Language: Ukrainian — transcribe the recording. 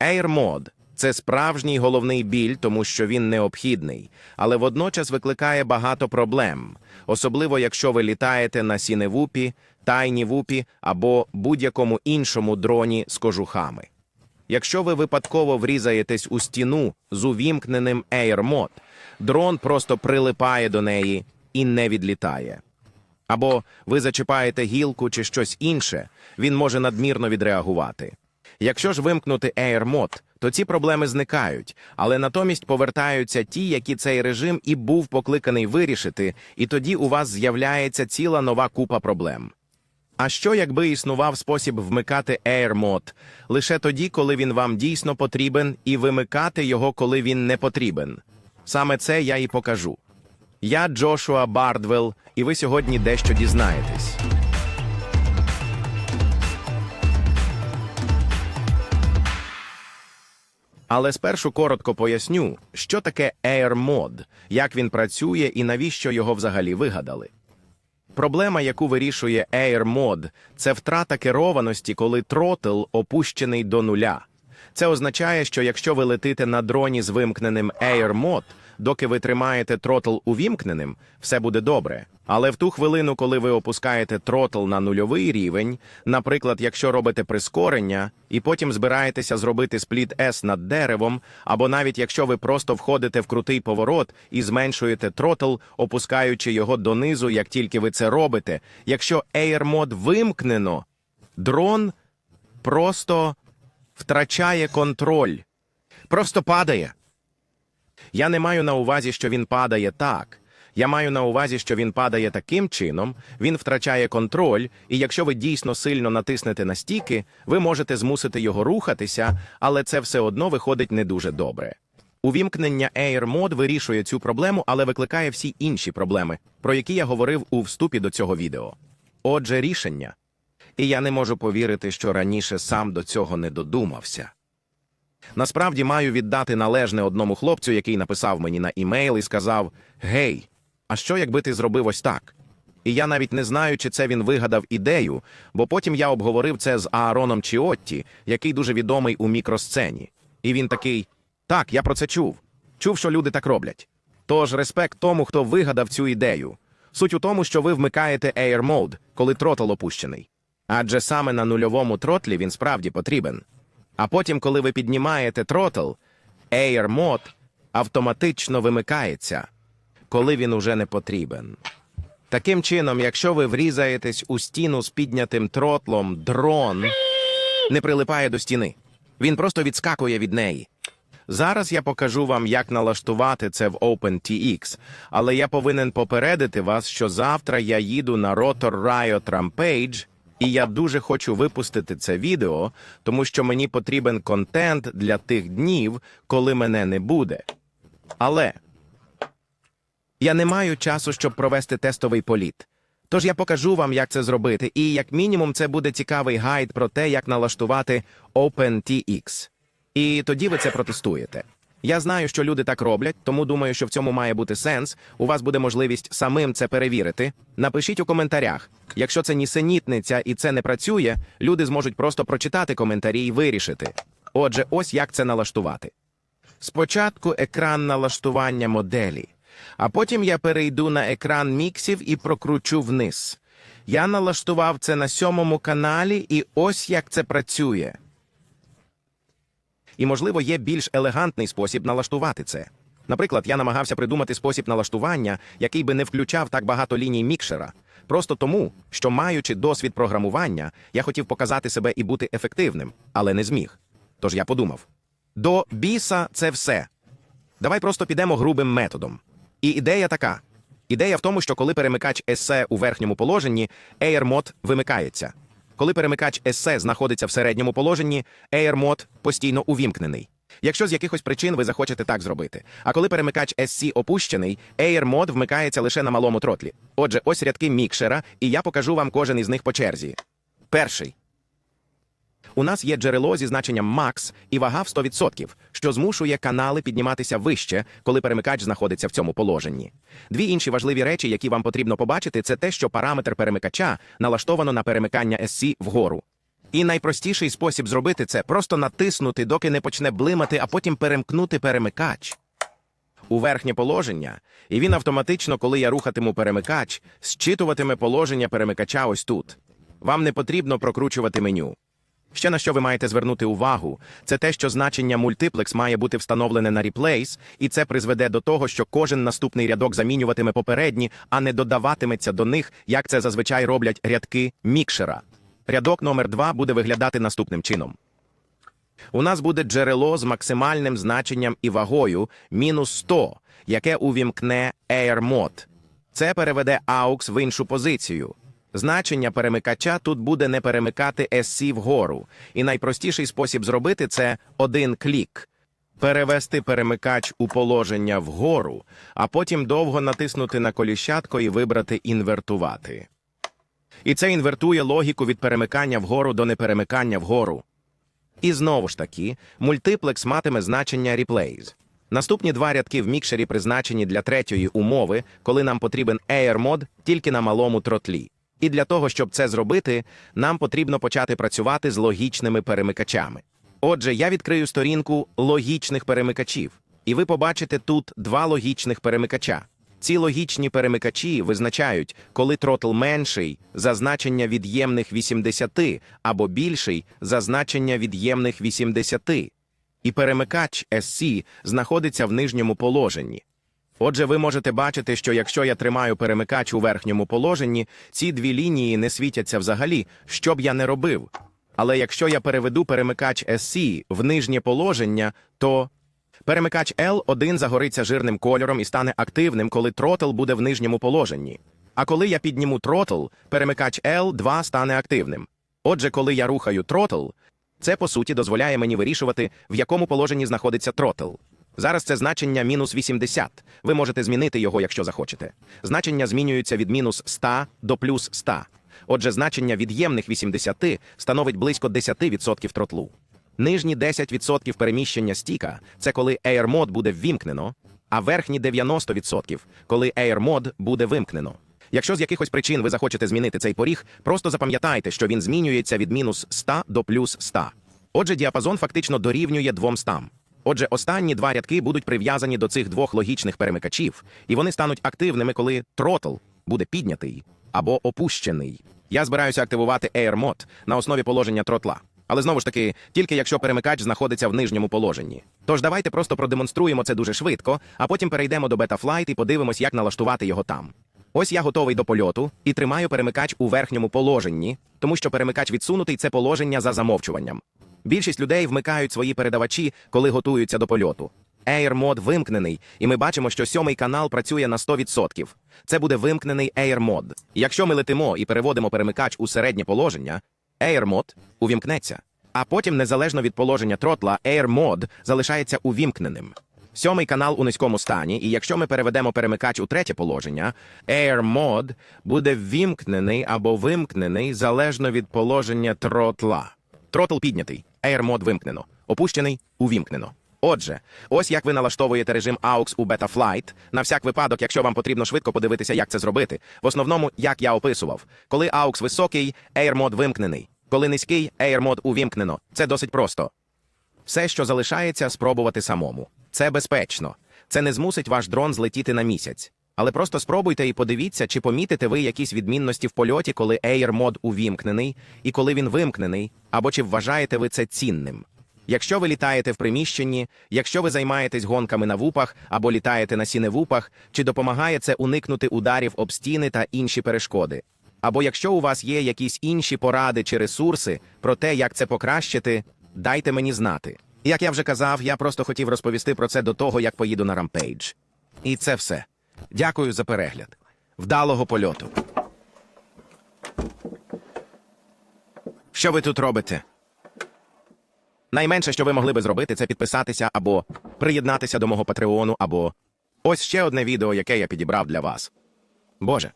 AirMod – це справжній головний біль, тому що він необхідний, але водночас викликає багато проблем, особливо якщо ви літаєте на сіневупі, тайнівупі або будь-якому іншому дроні з кожухами. Якщо ви випадково врізаєтесь у стіну з увімкненим AirMod, дрон просто прилипає до неї і не відлітає. Або ви зачіпаєте гілку чи щось інше, він може надмірно відреагувати. Якщо ж вимкнути AirMod, то ці проблеми зникають, але натомість повертаються ті, які цей режим і був покликаний вирішити, і тоді у вас з'являється ціла нова купа проблем. А що, якби існував спосіб вмикати AirMod лише тоді, коли він вам дійсно потрібен, і вимикати його, коли він не потрібен? Саме це я і покажу. Я Джошуа Бардвелл, і ви сьогодні дещо дізнаєтесь. Але спершу коротко поясню, що таке AirMod, як він працює і навіщо його взагалі вигадали. Проблема, яку вирішує AirMod, це втрата керованості, коли тротл опущений до нуля. Це означає, що якщо ви летите на дроні з вимкненим AirMod, доки ви тримаєте тротл увімкненим, все буде добре. Але в ту хвилину, коли ви опускаєте тротл на нульовий рівень, наприклад, якщо робите прискорення, і потім збираєтеся зробити спліт S над деревом, або навіть якщо ви просто входите в крутий поворот і зменшуєте тротл, опускаючи його донизу, як тільки ви це робите, якщо AirMod вимкнено, дрон просто втрачає контроль, просто падає. Я не маю на увазі, що він падає так. Я маю на увазі, що він падає таким чином, він втрачає контроль, і якщо ви дійсно сильно натиснете на стіки, ви можете змусити його рухатися, але це все одно виходить не дуже добре. Увімкнення AirMod вирішує цю проблему, але викликає всі інші проблеми, про які я говорив у вступі до цього відео. Отже, рішення. І я не можу повірити, що раніше сам до цього не додумався. Насправді маю віддати належне одному хлопцю, який написав мені на імейл і сказав: Гей, а що якби ти зробив ось так? І я навіть не знаю, чи це він вигадав ідею, бо потім я обговорив це з Аароном Чіотті, який дуже відомий у мікросцені. І він такий: Так, я про це чув. Чув, що люди так роблять. Тож респект тому, хто вигадав цю ідею. Суть у тому, що ви вмикаєте Air Mode, коли тротл опущений. Адже саме на нульовому тротлі він справді потрібен. А потім, коли ви піднімаєте тротл, Air Mode автоматично вимикається, коли він уже не потрібен. Таким чином, якщо ви врізаєтесь у стіну з піднятим тротлом, дрон не прилипає до стіни. Він просто відскакує від неї. Зараз я покажу вам, як налаштувати це в OpenTX, але я повинен попередити вас, що завтра я їду на Rotor Riot Rampage, і я дуже хочу випустити це відео, тому що мені потрібен контент для тих днів, коли мене не буде. Але я не маю часу, щоб провести тестовий політ. Тож я покажу вам, як це зробити, і як мінімум це буде цікавий гайд про те, як налаштувати OpenTX. І тоді ви це протестуєте. Я знаю, що люди так роблять, тому думаю, що в цьому має бути сенс. У вас буде можливість самим це перевірити. Напишіть у коментарях. Якщо це нісенітниця і це не працює, люди зможуть просто прочитати коментарі і вирішити. Отже, ось як це налаштувати. Спочатку екран налаштування моделі, а потім я перейду на екран міксів і прокручу вниз. Я налаштував це на сьомому каналі, і ось як це працює. І, можливо, є більш елегантний спосіб налаштувати це. Наприклад, я намагався придумати спосіб налаштування, який би не включав так багато ліній мікшера. Просто тому, що, маючи досвід програмування, я хотів показати себе і бути ефективним, але не зміг. Тож я подумав: до біса це все. Давай просто підемо грубим методом. І ідея така: ідея в тому, що коли перемикач есе у верхньому положенні, AirMod вимикається. Коли перемикач есе знаходиться в середньому положенні, AirMod постійно увімкнений. Якщо з якихось причин ви захочете так зробити. А коли перемикач SC опущений, AirMod вмикається лише на малому тротлі. Отже, ось рядки мікшера, і я покажу вам кожен із них по черзі. Перший. У нас є джерело зі значенням max і вага в 100%, що змушує канали підніматися вище, коли перемикач знаходиться в цьому положенні. Дві інші важливі речі, які вам потрібно побачити, це те, що параметр перемикача налаштовано на перемикання SC вгору. І найпростіший спосіб зробити це просто натиснути, доки не почне блимати, а потім перемкнути перемикач у верхнє положення, і він автоматично, коли я рухатиму перемикач, зчитуватиме положення перемикача ось тут. Вам не потрібно прокручувати меню. Ще на що ви маєте звернути увагу, це те, що значення мультиплекс має бути встановлене на replace, і це призведе до того, що кожен наступний рядок замінюватиме попередні, а не додаватиметься до них, як це зазвичай роблять рядки мікшера. Рядок номер 2 буде виглядати наступним чином. У нас буде джерело з максимальним значенням і вагою мінус 100, яке увімкне AirMod. Це переведе AUX в іншу позицію. Значення перемикача тут буде не перемикати SC вгору, і найпростіший спосіб зробити це один клік. Перевести перемикач у положення вгору, а потім довго натиснути на коліщатко і вибрати інвертувати. І це інвертує логіку від перемикання вгору до неперемикання вгору. І знову ж таки, мультиплекс матиме значення replays. Наступні два рядки в мікшері призначені для третьої умови, коли нам потрібен AirMod тільки на малому тротлі. І для того, щоб це зробити, нам потрібно почати працювати з логічними перемикачами. Отже, я відкрию сторінку логічних перемикачів, і ви побачите тут два логічних перемикача. Ці логічні перемикачі визначають, коли тротл менший за значення від'ємних 80 або більший за значення від'ємних 80. І перемикач SC знаходиться в нижньому положенні. Отже, ви можете бачити, що якщо я тримаю перемикач у верхньому положенні, ці дві лінії не світяться взагалі, що б я не робив. Але якщо я переведу перемикач SC в нижнє положення, то перемикач L1 загориться жирним кольором і стане активним, коли тротл буде в нижньому положенні. А коли я підніму тротл, перемикач L2 стане активним. Отже, коли я рухаю тротл, це по суті дозволяє мені вирішувати, в якому положенні знаходиться тротл. Зараз це значення мінус 80. Ви можете змінити його, якщо захочете. Значення змінюються від мінус 100 до плюс 100. Отже, значення від'ємних 80 становить близько 10% тротлу. Нижні 10% переміщення стіка це коли AirMod буде ввімкнено, а верхні 90% коли AirMod буде вимкнено. Якщо з якихось причин ви захочете змінити цей поріг, просто запам'ятайте, що він змінюється від мінус 100 до плюс 100. Отже, діапазон фактично дорівнює 200. Отже, останні два рядки будуть прив'язані до цих двох логічних перемикачів, і вони стануть активними, коли тротл буде піднятий або опущений. Я збираюся активувати AirMod на основі положення тротла. Але знову ж таки, тільки якщо перемикач знаходиться в нижньому положенні. Тож давайте просто продемонструємо це дуже швидко, а потім перейдемо до Betaflight і подивимось, як налаштувати його там. Ось я готовий до польоту і тримаю перемикач у верхньому положенні, тому що перемикач відсунутий це положення за замовчуванням. Більшість людей вмикають свої передавачі, коли готуються до польоту. AirMod вимкнений, і ми бачимо, що сьомий канал працює на 100%. Це буде вимкнений AirMod. Якщо ми летимо і переводимо перемикач у середнє положення, AirMod увімкнеться. А потім, незалежно від положення тротла, AirMod залишається увімкненим. Сьомий канал у низькому стані, і якщо ми переведемо перемикач у третє положення, AirMod буде ввімкнений або вимкнений залежно від положення тротла. Тротл піднятий, AirMod вимкнено, опущений увімкнено. Отже, ось як ви налаштовуєте режим AUX у Betaflight, на всяк випадок, якщо вам потрібно швидко подивитися, як це зробити. В основному, як я описував, коли AUX високий, AirMod вимкнений. Коли низький, AirMod увімкнено. Це досить просто. Все, що залишається, спробувати самому. Це безпечно. Це не змусить ваш дрон злетіти на місяць. Але просто спробуйте і подивіться, чи помітите ви якісь відмінності в польоті, коли AirMod увімкнений, і коли він вимкнений, або чи вважаєте ви це цінним. Якщо ви літаєте в приміщенні, якщо ви займаєтесь гонками на вупах або літаєте на сіневупах, чи допомагає це уникнути ударів об стіни та інші перешкоди? Або якщо у вас є якісь інші поради чи ресурси про те, як це покращити, дайте мені знати. Як я вже казав, я просто хотів розповісти про це до того, як поїду на рампейдж. І це все. Дякую за перегляд. Вдалого польоту. Що ви тут робите? Найменше, що ви могли би зробити, це підписатися або приєднатися до мого патреону, або ось ще одне відео, яке я підібрав для вас. Боже,